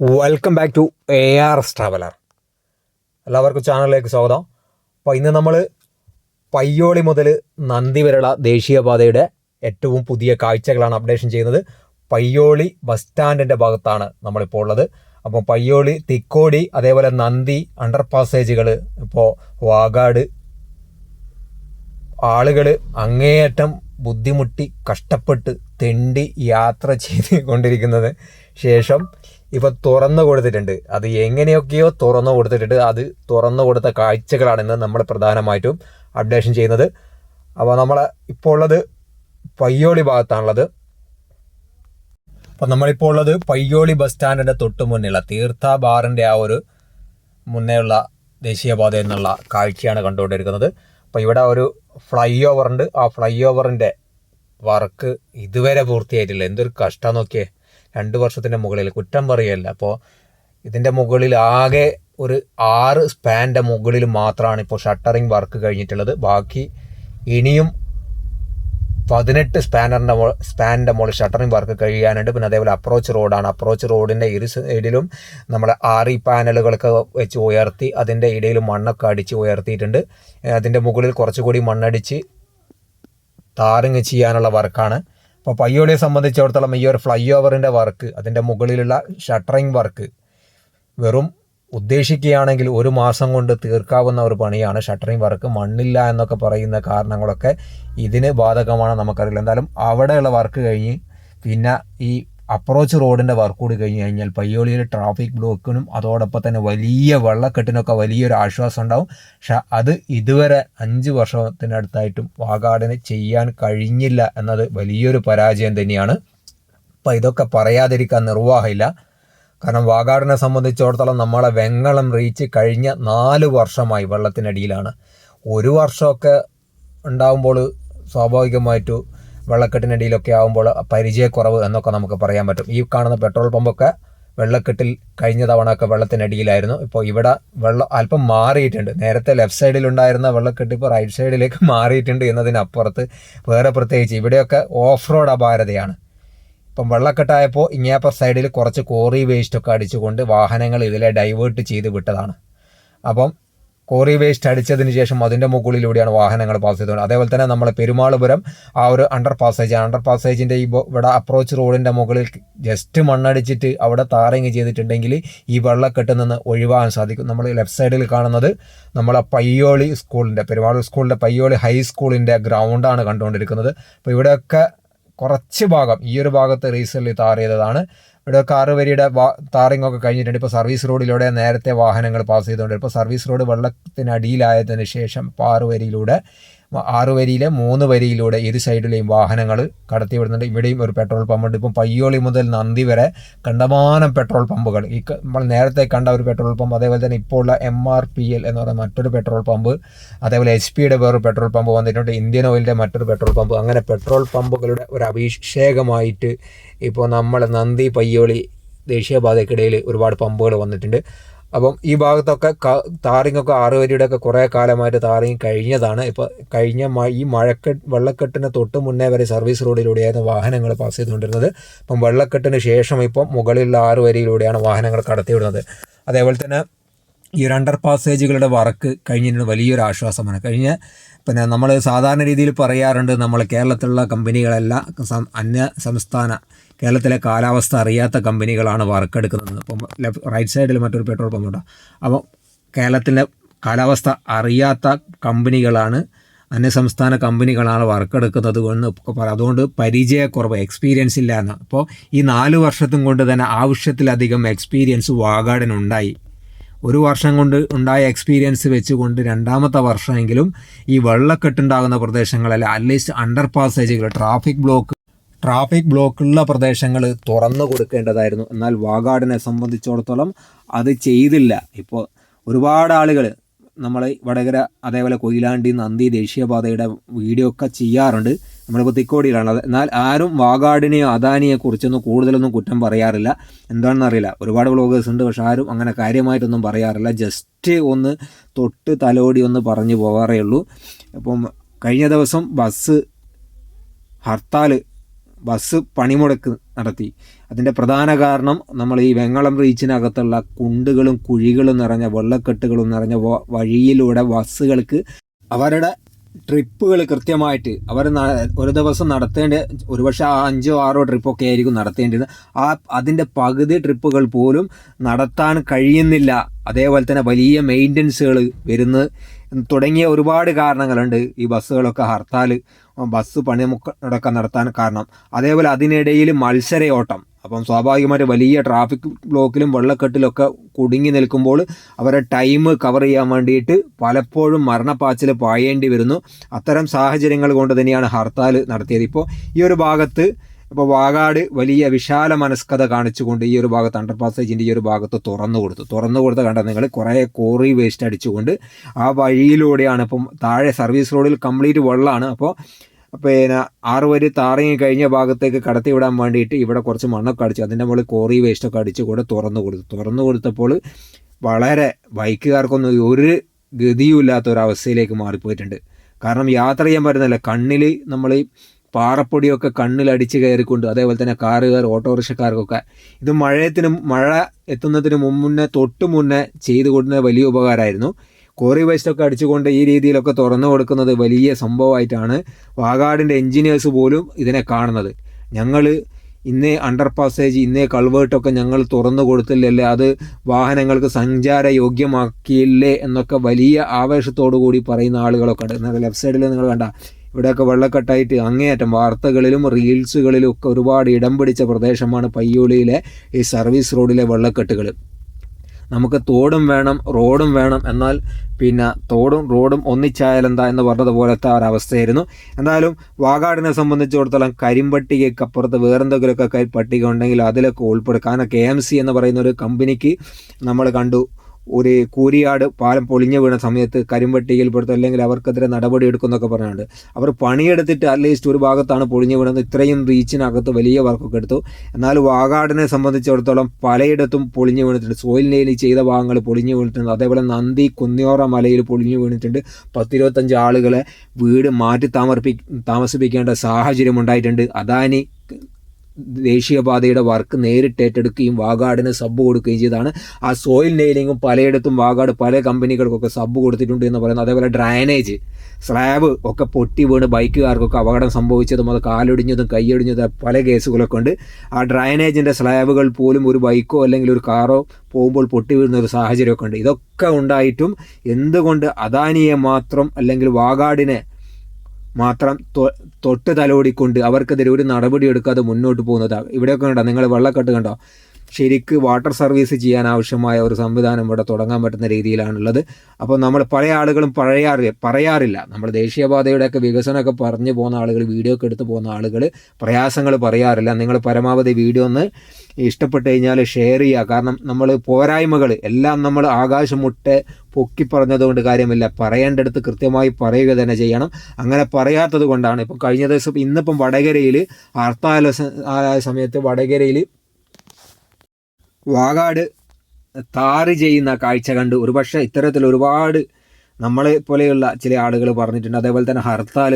Welcome back to A R S traveller എല്ലാവർക്കും ചാനലിലേക്ക് സ്വാഗതം. അപ്പോൾ ഇന്ന് നമ്മൾ പയ്യോളി മുതൽ നന്ദി വരെയുള്ള ദേശീയപാതയുടെ ഏറ്റവും പുതിയ കാഴ്ചകളാണ് അപ്ഡേഷൻ ചെയ്യുന്നത്. പയ്യോളി ബസ് സ്റ്റാൻഡിന്റെ ഭാഗത്താണ് നമ്മളിപ്പോൾ ഉള്ളത്. അപ്പോൾ പയ്യോളി തിക്കോടി അതേപോലെ നന്ദി അണ്ടർ പാസേജുകൾ ഇപ്പോൾ വാഗാട് ആളുകൾ അങ്ങേയറ്റം ബുദ്ധിമുട്ടി കഷ്ടപ്പെട്ട് തെണ്ടി യാത്ര ചെയ്ത് കൊണ്ടിരിക്കുന്നത് ശേഷം ഇപ്പൊ തുറന്നു കൊടുത്തിട്ടുണ്ട്. അത് എങ്ങനെയൊക്കെയോ തുറന്നു കൊടുത്തിട്ടുണ്ട്. അത് തുറന്നു കൊടുത്ത കാഴ്ചകളാണ് ഇന്ന് നമ്മൾ പ്രധാനമായിട്ടും അപ്ഡേഷൻ ചെയ്യുന്നത്. അപ്പോൾ നമ്മൾ ഇപ്പോൾ ഉള്ളത് പയ്യോളി ഭാഗത്താണുള്ളത്. അപ്പം നമ്മളിപ്പോൾ ഉള്ളത് പയ്യോളി ബസ് സ്റ്റാൻഡിന്റെ തൊട്ട് മുന്നിലുള്ള തീർത്ഥ ബാറിന്റെ ആ ഒരു മുന്നേയുള്ള ദേശീയപാത എന്നുള്ള കാഴ്ചയാണ് കണ്ടുകൊണ്ടിരിക്കുന്നത്. അപ്പോൾ ഇവിടെ ഒരു ഫ്ലൈ ഓവർ ഉണ്ട്. ആ ഫ്ലൈ ഓവറിന്റെ വർക്ക് ഇതുവരെ പൂർത്തിയായിട്ടില്ല. എന്തൊരു കഷ്ടം നോക്കിയേ. രണ്ട് വർഷത്തിന്റെ മുകളിൽ. കുറ്റം പറയല്ല. അപ്പോൾ ഇതിന്റെ മുകളിൽ ആകെ ഒരു ആറ് സ്പാന്റെ മുകളിൽ മാത്രമാണ് ഇപ്പോൾ ഷട്ടറിങ് വർക്ക് കഴിഞ്ഞിട്ടുള്ളത്. ബാക്കി ഇനിയും പതിനെട്ട് സ്പാനറിന്റെ മോ സ്പാനിന്റെ മുകളിൽ ഷട്ടറിങ് വർക്ക് കഴിയാനുണ്ട്. പിന്നെ അതേപോലെ അപ്രോച്ച് റോഡാണ്. അപ്രോച്ച് റോഡിന്റെ ഇരു സൈഡിലും നമ്മൾ ആറി പാനലുകളൊക്കെ വെച്ച് ഉയർത്തി അതിന്റെ ഇടയിൽ മണ്ണൊക്കെ അടിച്ച് ഉയർത്തിയിട്ടുണ്ട്. അതിന്റെ മുകളിൽ കുറച്ചുകൂടി മണ്ണടിച്ച് താറിങ് ചെയ്യാനുള്ള വർക്കാണ്. അപ്പോൾ പയ്യോളിയെ സംബന്ധിച്ചിടത്തോളം ഈ ഒരു ഫ്ലൈ ഓവറിന്റെ വർക്ക് അതിന്റെ മുകളിലുള്ള ഷട്ടറിങ് വർക്ക് വെറും ഉദ്ദേശിക്കുകയാണെങ്കിൽ ഒരു മാസം കൊണ്ട് തീർക്കാവുന്ന ഒരു പണിയാണ് ഷട്ടറിങ് വർക്ക്. മണ്ണില്ല എന്നൊക്കെ പറയുന്ന കാരണങ്ങളൊക്കെ ഇതിന് ബാധകമാണ് നമുക്കറിയില്ല. എന്തായാലും അവിടെയുള്ള വർക്ക് കഴിഞ്ഞ് പിന്നെ ഈ അപ്രോച്ച് റോഡിന്റെ വർക്ക് കൂടി കഴിഞ്ഞ് കഴിഞ്ഞാൽ പയ്യോളിയിൽ ട്രാഫിക് ബ്ലോക്കിനും അതോടൊപ്പം തന്നെ വലിയ വെള്ളക്കെട്ടിനൊക്കെ വലിയൊരു ആശ്വാസം ഉണ്ടാവും. പക്ഷെ അത് ഇതുവരെ അഞ്ച് വർഷത്തിനടുത്തായിട്ടും വാഗാടിന് ചെയ്യാൻ കഴിഞ്ഞില്ല എന്നത് വലിയൊരു പരാജയം തന്നെയാണ്. അപ്പം ഇതൊക്കെ പറയാതിരിക്കാൻ നിർവാഹമില്ല. കാരണം വാഗാടിനെ സംബന്ധിച്ചിടത്തോളം നമ്മളെ വെങ്ങളം റീച്ച് കഴിഞ്ഞ നാല് വർഷമായി വെള്ളത്തിനടിയിലാണ്. ഒരു വർഷമൊക്കെ ഉണ്ടാകുമ്പോൾ സ്വാഭാവികമായിട്ടും വെള്ളക്കെട്ടിനടിയിലൊക്കെ ആകുമ്പോൾ പരിചയക്കുറവ് എന്നൊക്കെ നമുക്ക് പറയാൻ പറ്റും. ഈ കാണുന്ന പെട്രോൾ പമ്പൊക്കെ വെള്ളക്കെട്ടിൽ കഴിഞ്ഞ തവണ ഒക്കെ വെള്ളത്തിനടിയിലായിരുന്നു. ഇപ്പോൾ ഇവിടെ വെള്ളം അല്പം മാറിയിട്ടുണ്ട്. നേരത്തെ ലെഫ്റ്റ് സൈഡിൽ ഉണ്ടായിരുന്ന വെള്ളക്കെട്ട് ഇപ്പോൾ റൈറ്റ് സൈഡിലേക്ക് മാറിയിട്ടുണ്ട് എന്നതിനപ്പുറത്ത് വേറെ പ്രത്യേകിച്ച് ഇവിടെയൊക്കെ ഓഫ് റോഡ് അപാരതയാണ്. ഇപ്പം വെള്ളക്കെട്ടായപ്പോൾ ഇങ്ങേപ്പർ സൈഡിൽ കുറച്ച് കോറി വേസ്റ്റൊക്കെ അടിച്ചുകൊണ്ട് വാഹനങ്ങൾ ഇതിലെ ഡൈവേർട്ട് ചെയ്ത് വിട്ടതാണ്. അപ്പം കോറി വേസ്റ്റ് അടിച്ചതിന് ശേഷം അതിന്റെ മുകളിലൂടെയാണ് വാഹനങ്ങൾ പാസ് ചെയ്തത്. അതേപോലെ തന്നെ നമ്മൾ പെരുമാളുപുരം ആ ഒരു അണ്ടർ പാസേജ് അണ്ടർ പാസേജിന്റെ ഈ ഇവിടെ അപ്രോച്ച് റോഡിന്റെ മുകളിൽ ജസ്റ്റ് മണ്ണടിച്ചിട്ട് അവിടെ താറിങ് ചെയ്തിട്ടുണ്ടെങ്കിൽ ഈ വെള്ളക്കെട്ട് നിന്ന് ഒഴിവാകാൻ സാധിക്കും. നമ്മൾ ലെഫ്റ്റ് സൈഡിൽ കാണുന്നത് നമ്മളെ പയ്യോളി സ്കൂളിന്റെ പെരുമാളൂർ സ്കൂളിന്റെ പയ്യോളി ഹൈസ്കൂളിന്റെ ഗ്രൗണ്ടാണ് കണ്ടുകൊണ്ടിരിക്കുന്നത്. അപ്പോൾ ഇവിടെയൊക്കെ കുറച്ച് ഭാഗം ഈ ഒരു ഭാഗത്ത് താർ ചെയ്തതാണ്. ഇവിടെ കാറ് വരിയുടെ താറിംഗ് ഒക്കെ കഴിഞ്ഞിട്ടുണ്ട്. ഇപ്പോൾ സർവീസ് റോഡിലൂടെ നേരത്തെ വാഹനങ്ങൾ പാസ് ചെയ്തുകൊണ്ട് ഇപ്പോൾ സർവീസ് റോഡ് വെള്ളത്തിനടിയിലായതിനു ശേഷം ആറ് വരിയിലൂടെ ആറ് വരിയിലെ മൂന്ന് വരിയിലൂടെ ഇരു സൈഡിലെയും വാഹനങ്ങൾ കടത്തി വിടുന്നുണ്ട് ഇവിടെയും ഒരു പെട്രോൾ പമ്പുണ്ട്. ഇപ്പം പയ്യോളി മുതൽ നന്ദി വരെ കണ്ടമാനം പെട്രോൾ പമ്പുകൾ. ഈ നമ്മൾ നേരത്തെ കണ്ട ഒരു പെട്രോൾ പമ്പ് അതേപോലെ തന്നെ ഇപ്പോൾ ഉള്ള എം ആർ പി എൽ എന്ന് പറയുന്ന മറ്റൊരു പെട്രോൾ പമ്പ് അതേപോലെ എച്ച് പിയുടെ വേറൊരു പെട്രോൾ പമ്പ് വന്നിട്ടുണ്ട്. ഇന്ത്യൻ ഓയിലിന്റെ മറ്റൊരു പെട്രോൾ പമ്പ്. അങ്ങനെ പെട്രോൾ പമ്പുകളുടെ ഒരു അഭിഷേകമായിട്ട് ഇപ്പോൾ നമ്മൾ നന്ദി പയ്യോളി ദേശീയപാതയ്ക്കിടയിൽ ഒരുപാട് പമ്പുകൾ വന്നിട്ടുണ്ട്. അപ്പം ഈ ഭാഗത്തൊക്കെ താറിങ്ങൊക്കെ ആറ് വരിയുടെയൊക്കെ കുറേ കാലമായിട്ട് താറിങ് കഴിഞ്ഞതാണ്. ഇപ്പോൾ കഴിഞ്ഞ ഈ മഴക്കെട്ട് വെള്ളക്കെട്ടിന് തൊട്ട് മുന്നേ വരെ സർവീസ് റോഡിലൂടെയായിരുന്നു വാഹനങ്ങൾ പാസ് ചെയ്തുകൊണ്ടിരുന്നത്. അപ്പം വെള്ളക്കെട്ടിന് ശേഷം ഇപ്പം മുകളിലുള്ള ആറ് വരിയിലൂടെയാണ് വാഹനങ്ങൾ കടത്തിവിടുന്നത്. അതേപോലെ തന്നെ ഈ ഒരു അണ്ടർ പാസേജുകളുടെ വർക്ക് കഴിഞ്ഞിട്ട് വലിയൊരു ആശ്വാസമാണ്. കഴിഞ്ഞ പിന്നെ നമ്മൾ സാധാരണ രീതിയിൽ പറയാറുണ്ട് നമ്മൾ കേരളത്തിലുള്ള കമ്പനികളെല്ലാം അന്യ സംസ്ഥാന കേരളത്തിലെ കാലാവസ്ഥ അറിയാത്ത കമ്പനികളാണ് വർക്ക് എടുക്കുന്നത് അപ്പം ലെഫ്റ്റ് റൈറ്റ് സൈഡിൽ മറ്റൊരു പെട്രോൾ പമ്പ് പമ്പുണ്ട് അപ്പോൾ കേരളത്തിലെ കാലാവസ്ഥ അറിയാത്ത കമ്പനികളാണ് അന്യ സംസ്ഥാന കമ്പനികളാണ് വർക്ക് എടുക്കുന്നത് എന്ന് അതുകൊണ്ട് പരിചയക്കുറവ് എക്സ്പീരിയൻസ് ഇല്ല എന്ന് അപ്പോൾ ഈ നാല് വർഷത്തും കൊണ്ട് തന്നെ ആവശ്യത്തിലധികം എക്സ്പീരിയൻസ് വാഗാടിനുണ്ടായി ഒരു വർഷം കൊണ്ട് ഉണ്ടായ എക്സ്പീരിയൻസ് വെച്ചുകൊണ്ട് രണ്ടാമത്തെ വർഷമെങ്കിലും ഈ വെള്ളക്കെട്ടുണ്ടാകുന്ന പ്രദേശങ്ങളിൽ അറ്റ്ലീസ്റ്റ് അണ്ടർ പാസേജുകൾ ട്രാഫിക് ബ്ലോക്ക് ട്രാഫിക് ബ്ലോക്കുള്ള പ്രദേശങ്ങൾ തുറന്നു കൊടുക്കേണ്ടതായിരുന്നു. എന്നാൽ വാഗാടിനെ സംബന്ധിച്ചിടത്തോളം അത് ചെയ്തില്ല. ഇപ്പോൾ ഒരുപാട് ആളുകൾ നമ്മൾ വടകര അതേപോലെ കൊയിലാണ്ടി നന്ദി ദേശീയപാതയുടെ വീഡിയോ ഒക്കെ ചെയ്യാറുണ്ട്. നമ്മളിപ്പോൾ തിക്കോടിയിലാണ് എന്നാൽ ആരും വാഗാടിനെയോ അദാനിയെ കുറിച്ചൊന്നും കൂടുതലൊന്നും കുറ്റം പറയാറില്ല. എന്താണെന്ന് അറിയില്ല ഒരുപാട് വ്ളോഗേഴ്സ് ഉണ്ട്. പക്ഷെ ആരും അങ്ങനെ കാര്യമായിട്ടൊന്നും പറയാറില്ല. ജസ്റ്റ് ഒന്ന് തൊട്ട് തലോടി ഒന്ന് പറഞ്ഞു പോകാറേ ഉള്ളൂ. അപ്പം കഴിഞ്ഞ ദിവസം ബസ് ഹർത്താൽ ബസ് പണിമുടക്ക് നടത്തി. അതിന്റെ പ്രധാന കാരണം നമ്മൾ ഈ വെങ്ങളം റീച്ചിനകത്തുള്ള കുണ്ടുകളും കുഴികളും നിറഞ്ഞ വെള്ളക്കെട്ടുകളും നിറഞ്ഞ വഴിയിലൂടെ ബസ്സുകൾക്ക് അവരുടെ ട്രിപ്പുകൾ കൃത്യമായിട്ട് അവർ ഒരു ദിവസം നടത്തേണ്ട ഒരുപക്ഷെ അഞ്ചോ ആറോ ട്രിപ്പൊക്കെ ആയിരിക്കും നടത്തേണ്ടത്. ആ അതിന്റെ പകുതി ട്രിപ്പുകൾ പോലും നടത്താൻ കഴിയുന്നില്ല. അതേപോലെ തന്നെ വലിയ മെയിന്റനൻസുകൾ വരുന്നത് തുടങ്ങിയ ഒരുപാട് കാരണങ്ങളുണ്ട് ഈ ബസ്സുകളൊക്കെ ഹർത്താൽ ബസ് പണിമുടക്കം നടത്താൻ കാരണം. അതേപോലെ അതിനിടയിൽ മത്സരയോട്ടം. അപ്പം സ്വാഭാവികമായിട്ട് വലിയ ട്രാഫിക് ബ്ലോക്കിലും വെള്ളക്കെട്ടിലൊക്കെ കുടുങ്ങി നിൽക്കുമ്പോൾ അവരെ ടൈം കവർ ചെയ്യാൻ വേണ്ടിയിട്ട് പലപ്പോഴും മരണപ്പാച്ചിൽ പായേണ്ടി വരുന്നു. അത്തരം സാഹചര്യങ്ങൾ കൊണ്ട് തന്നെയാണ് ഹർത്താൽ നടത്തിയത്. ഇപ്പോൾ ഈ ഒരു ഭാഗത്ത് ഇപ്പോൾ വാഗാട് വലിയ വിശാല മനസ്കത കാണിച്ചുകൊണ്ട് ഈ ഒരു ഭാഗത്ത് അണ്ടർ പാസേജിന്റെ ഈ ഒരു ഭാഗത്ത് തുറന്നു കൊടുത്തു. തുറന്നു കൊടുത്ത കണ്ട നിങ്ങൾ? കുറേ കോറി വേസ്റ്റ് അടിച്ചുകൊണ്ട് ആ വഴിയിലൂടെയാണ് ഇപ്പം താഴെ സർവീസ് റോഡിൽ കംപ്ലീറ്റ് വെള്ളമാണ്. അപ്പോൾ പിന്നെ ആറ് വരി താറങ്ങി കഴിഞ്ഞ ഭാഗത്തേക്ക് കടത്തി വിടാൻ വേണ്ടിയിട്ട് ഇവിടെ കുറച്ച് മണ്ണൊക്കെ അടിച്ചു. അതിന്റെ മുകളിൽ കോറി വേസ്റ്റൊക്കെ അടിച്ചു കൂടെ തുറന്നു കൊടുത്തു. തുറന്നു കൊടുത്തപ്പോൾ വളരെ ബൈക്കുകാർക്കൊന്നും ഒരു ഗതിയുമില്ലാത്ത ഒരു അവസ്ഥയിലേക്ക് മാറിപ്പോയിട്ടുണ്ട്. കാരണം യാത്ര ചെയ്യാൻ പറ്റുന്നില്ല. കണ്ണിൽ നമ്മൾ പാറപ്പൊടിയൊക്കെ കണ്ണിലടിച്ച് കയറിക്കൊണ്ട് അതേപോലെ തന്നെ കാറുകാർ ഓട്ടോറിക്ഷക്കാർക്കൊക്കെ ഇത് മഴയത്തിനും മഴ എത്തുന്നതിന് മുന്നേ തൊട്ട് മുന്നേ ചെയ്തു കൊടുക്കുന്ന വലിയ ഉപകാരമായിരുന്നു. കോറി വേസ്റ്റൊക്കെ അടിച്ചുകൊണ്ട് ഈ രീതിയിലൊക്കെ തുറന്നു കൊടുക്കുന്നത് വലിയ സംഭവമായിട്ടാണ് വാഗാടിന്റെ എൻജിനീയേഴ്സ് പോലും ഇതിനെ കാണുന്നത്. ഞങ്ങൾ ഇന്നേ അണ്ടർ പാസേജ് ഇന്നേ കൾവേർട്ടൊക്കെ ഞങ്ങൾ തുറന്നു കൊടുത്തില്ലല്ലേ അത് വാഹനങ്ങൾക്ക് സഞ്ചാര യോഗ്യമാക്കിയില്ലേ എന്നൊക്കെ വലിയ ആവേശത്തോടു കൂടി പറയുന്ന ആളുകളൊക്കെ ഉണ്ട്. ലെഫ്റ്റ് സൈഡിൽ നിങ്ങൾ കണ്ട ഇവിടെയൊക്കെ വെള്ളക്കെട്ടായിട്ട് അങ്ങേയറ്റം വാർത്തകളിലും റീൽസുകളിലും ഒക്കെ ഒരുപാട് ഇടം പിടിച്ച പ്രദേശമാണ് പയ്യോളിയിലെ ഈ സർവീസ് റോഡിലെ വെള്ളക്കെട്ടുകൾ നമുക്ക് തോടും വേണം റോഡും വേണം എന്നാൽ പിന്നെ തോടും റോഡും ഒന്നിച്ചായാലെന്താ എന്ന് പറഞ്ഞതുപോലത്തെ ഒരവസ്ഥയായിരുന്നു. എന്തായാലും വാഗാടിനെ സംബന്ധിച്ചിടത്തോളം കരിമ്പട്ടികയ്ക്ക് അപ്പുറത്ത് വേറെന്തെങ്കിലുമൊക്കെ പട്ടിക ഉണ്ടെങ്കിൽ അതിലൊക്കെ ഉൾപ്പെടും കാരണം കെ എം സി എന്ന് പറയുന്ന ഒരു കമ്പനിക്ക് നമ്മൾ കണ്ടു. ഒരു കൂരിയാട് പാലം പൊളിഞ്ഞു വീണ സമയത്ത് കരിമ്പട്ടികയിൽപ്പെടുത്തും അല്ലെങ്കിൽ അവർക്കെതിരെ നടപടി എടുക്കുന്നൊക്കെ പറഞ്ഞുണ്ട് അവർ പണിയെടുത്തിട്ട് അറ്റ്ലീസ്റ്റ് ഒരു ഭാഗത്താണ് പൊളിഞ്ഞു വീണത്. ഇത്രയും റീച്ചിനകത്ത് വലിയ വർക്കൊക്കെ എടുത്തു. എന്നാൽ വാഗാടിനെ സംബന്ധിച്ചിടത്തോളം പലയിടത്തും പൊളിഞ്ഞു വീണിട്ടുണ്ട്. സോയിൽ ചെയ്ത ഭാഗങ്ങൾ പൊളിഞ്ഞു വീണിട്ടുണ്ട്. അതേപോലെ നന്ദി കുന്നിയോറ മലയിൽ പൊളിഞ്ഞു വീണിട്ടുണ്ട്. പത്തിരുപത്തഞ്ച് ആളുകളെ വീട് മാറ്റി താമർപ്പി താമസിപ്പിക്കേണ്ട സാഹചര്യം ഉണ്ടായിട്ടുണ്ട്. അദാനി ദേശീയപാതയുടെ വർക്ക് നേരിട്ട് ഏറ്റെടുക്കുകയും വാഗാടിന് സബ് കൊടുക്കുകയും ചെയ്താണ് ആ സോയിൽ നെയിലിങ്ങും പലയിടത്തും വാഗാട് പല കമ്പനികൾക്കൊക്കെ സബ് കൊടുത്തിട്ടുണ്ട് എന്ന് പറയുന്നത് അതേപോലെ ഡ്രൈനേജ് സ്ലാബ് ഒക്കെ പൊട്ടി വീണ് ബൈക്കുകാർക്കൊക്കെ അപകടം സംഭവിച്ചതും അത് കാലൊടിഞ്ഞതും കൈയൊടിഞ്ഞതും പല കേസുകളൊക്കെ ഉണ്ട്. ആ ഡ്രൈനേജിന്റെ സ്ലാബുകൾ പോലും ഒരു ബൈക്കോ അല്ലെങ്കിൽ ഒരു കാറോ പോകുമ്പോൾ പൊട്ടി വീഴുന്ന ഒരു സാഹചര്യമൊക്കെ ഉണ്ട്. ഇതൊക്കെ ഉണ്ടായിട്ടും എന്തുകൊണ്ട് അദാനിയെ മാത്രം അല്ലെങ്കിൽ വാഗാടിനെ മാത്രം തൊട്ട് തലോടിക്കൊണ്ട് അവർക്കെതിരെ ഒരു നടപടി എടുക്കാതെ മുന്നോട്ട് പോകുന്നതാണ് ഇവിടെയൊക്കെ കണ്ടോ? നിങ്ങൾ വെള്ളക്കെട്ട് കണ്ടോ? ശരിക്ക് വാട്ടർ സർവീസ് ചെയ്യാൻ ആവശ്യമായ ഒരു സംവിധാനം ഇവിടെ തുടങ്ങാൻ പറ്റുന്ന രീതിയിലാണുള്ളത്. അപ്പോൾ നമ്മൾ പല ആളുകളും പറയാറില്ല പറയാറില്ല. നമ്മൾ ദേശീയപാതയുടെയൊക്കെ വികസനമൊക്കെ പറഞ്ഞു പോകുന്ന ആളുകൾ വീഡിയോ ഒക്കെ എടുത്ത് പോകുന്ന ആളുകൾ പ്രയാസങ്ങൾ പറയാറില്ല. നിങ്ങൾ പരമാവധി വീഡിയോ ഒന്ന് ഇഷ്ടപ്പെട്ട് കഴിഞ്ഞാൽ ഷെയർ ചെയ്യുക. കാരണം നമ്മൾ പോരായ്മകൾ എല്ലാം നമ്മൾ ആകാശം മുട്ട പൊക്കി പറഞ്ഞതുകൊണ്ട് കാര്യമില്ല. പറയേണ്ടടുത്ത് കൃത്യമായി പറയുക തന്നെ ചെയ്യണം. അങ്ങനെ പറയാത്തത് കൊണ്ടാണ്. ഇപ്പം കഴിഞ്ഞ ദിവസം ഇന്നിപ്പം വടകരയിൽ ഹർത്താല സമയത്ത് വടകരയിൽ വാഗാട് താറ് ചെയ്യുന്ന കാഴ്ച കണ്ട്. ഒരുപക്ഷെ ഇത്തരത്തിൽ ഒരുപാട് നമ്മളെ പോലെയുള്ള ചില ആളുകൾ പറഞ്ഞിട്ടുണ്ട്. അതേപോലെ തന്നെ ഹർത്താൽ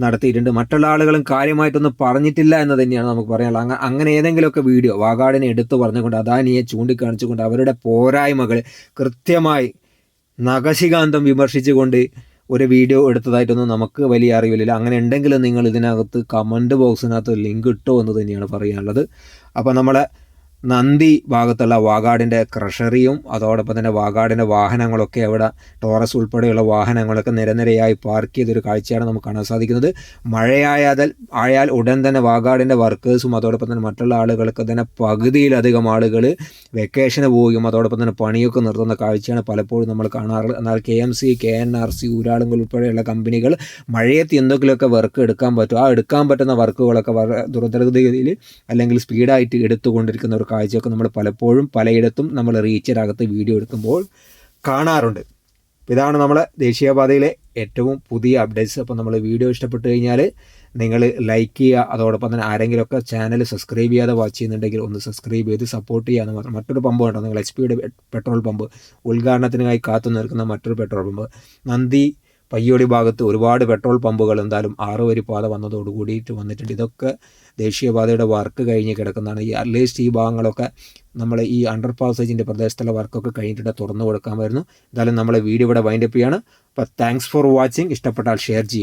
നടത്തിയിട്ടുണ്ട്. മറ്റുള്ള ആളുകളും കാര്യമായിട്ടൊന്നും പറഞ്ഞിട്ടില്ല എന്ന് തന്നെയാണ് നമുക്ക് പറയാനുള്ളത്. അങ്ങനെ അങ്ങനെ ഏതെങ്കിലുമൊക്കെ വീഡിയോ വാഗാടിനെ എടുത്തു പറഞ്ഞുകൊണ്ട് അദാനിയെ ചൂണ്ടിക്കാണിച്ചുകൊണ്ട് അവരുടെ പോരായ്മകൾ കൃത്യമായി നഖശികാന്തം വിമർശിച്ചുകൊണ്ട് ഒരു വീഡിയോ എടുത്തതായിട്ടൊന്നും നമുക്ക് വലിയ അറിവില്ല അങ്ങനെ ഉണ്ടെങ്കിലും നിങ്ങൾ ഇതിനകത്ത് കമന്റ് ബോക്സിനകത്ത് ലിങ്ക് ഇട്ടോ എന്ന് തന്നെയാണ് പറയാനുള്ളത്. അപ്പോൾ നമ്മളെ നന്ദി ഭാഗത്തുള്ള വാഗാടിന്റെ ക്രഷറിയും അതോടൊപ്പം തന്നെ വാഗാടിന്റെ വാഹനങ്ങളൊക്കെ അവിടെ ടോറസ് ഉൾപ്പെടെയുള്ള വാഹനങ്ങളൊക്കെ നിരനിരയായി പാർക്ക് ചെയ്തൊരു കാഴ്ചയാണ് നമുക്ക് കാണാൻ സാധിക്കുന്നത്. മഴയായാൽ ആയാൽ ഉടൻ തന്നെ വാഗാടിന്റെ വർക്കേഴ്സും അതോടൊപ്പം തന്നെ മറ്റുള്ള ആളുകൾക്ക് തന്നെ പകുതിയിലധികം ആളുകൾ വെക്കേഷന് പോവുകയും അതോടൊപ്പം തന്നെ പണിയൊക്കെ നിർത്തുന്ന കാഴ്ചയാണ് പലപ്പോഴും നമ്മൾ കാണാറുള്ളത്. എന്നാൽ K M C K N R C Uralungal ഉൾപ്പെടെയുള്ള കമ്പനികൾ മഴയത്ത് എന്തെങ്കിലുമൊക്കെ വർക്ക് എടുക്കാൻ പറ്റും. ആ എടുക്കാൻ പറ്റുന്ന വർക്കുകളൊക്കെ വളരെ ദ്രുതഗതിയിൽ അല്ലെങ്കിൽ സ്പീഡായിട്ട് എടുത്തുകൊണ്ടിരിക്കുന്ന ഒരു കാഴ്ചയൊക്കെ നമ്മൾ പലപ്പോഴും പലയിടത്തും നമ്മൾ റീച്ചിനകത്ത് വീഡിയോ എടുക്കുമ്പോൾ കാണാറുണ്ട്. ഇതാണ് നമ്മളെ ദേശീയപാതയിലെ ഏറ്റവും പുതിയ അപ്ഡേറ്റ്സ് അപ്പോൾ നമ്മൾ വീഡിയോ ഇഷ്ടപ്പെട്ട് കഴിഞ്ഞാൽ നിങ്ങൾ ലൈക്ക് ചെയ്യുക. അതോടൊപ്പം തന്നെ ആരെങ്കിലുമൊക്കെ ചാനൽ സബ്സ്ക്രൈബ് ചെയ്യാതെ വാച്ച് ചെയ്യുന്നുണ്ടെങ്കിൽ ഒന്ന് സബ്സ്ക്രൈബ് ചെയ്ത് സപ്പോർട്ട് ചെയ്യാന്ന് മാത്രം. മറ്റൊരു പമ്പ് കേട്ടോ നിങ്ങൾ എച്ച് പിയുടെ പെട്രോൾ പമ്പ് ഉദ്ഘാടനത്തിനായി കാത്തു നിൽക്കുന്ന മറ്റൊരു പെട്രോൾ പമ്പ് നന്ദി. പയ്യോളി ഭാഗത്ത് ഒരുപാട് പെട്രോൾ പമ്പുകൾ എന്തായാലും ആറ് വരി പാത വന്നതോട് കൂടിയിട്ട് വന്നിട്ടുണ്ട്. ഇതൊക്കെ ദേശീയപാതയുടെ വർക്ക് കഴിഞ്ഞ് കിടക്കുന്നതാണ്. ഈ അറ്റ്ലീസ്റ്റ് ഈ ഭാഗങ്ങളൊക്കെ നമ്മൾ ഈ അണ്ടർ പാസേജിന്റെ പ്രദേശത്തുള്ള വർക്കൊക്കെ കഴിഞ്ഞിട്ട് തുറന്നു കൊടുക്കാമായിരുന്നു എന്തായാലും നമ്മളെ വീഡിയോ ഇവിടെ വൈൻഡപ്പ് ചെയ്യാണ്. അപ്പോൾ താങ്ക്സ് ഫോർ വാച്ചിങ് ഇഷ്ടപ്പെട്ടാൽ ഷെയർ ചെയ്യുക.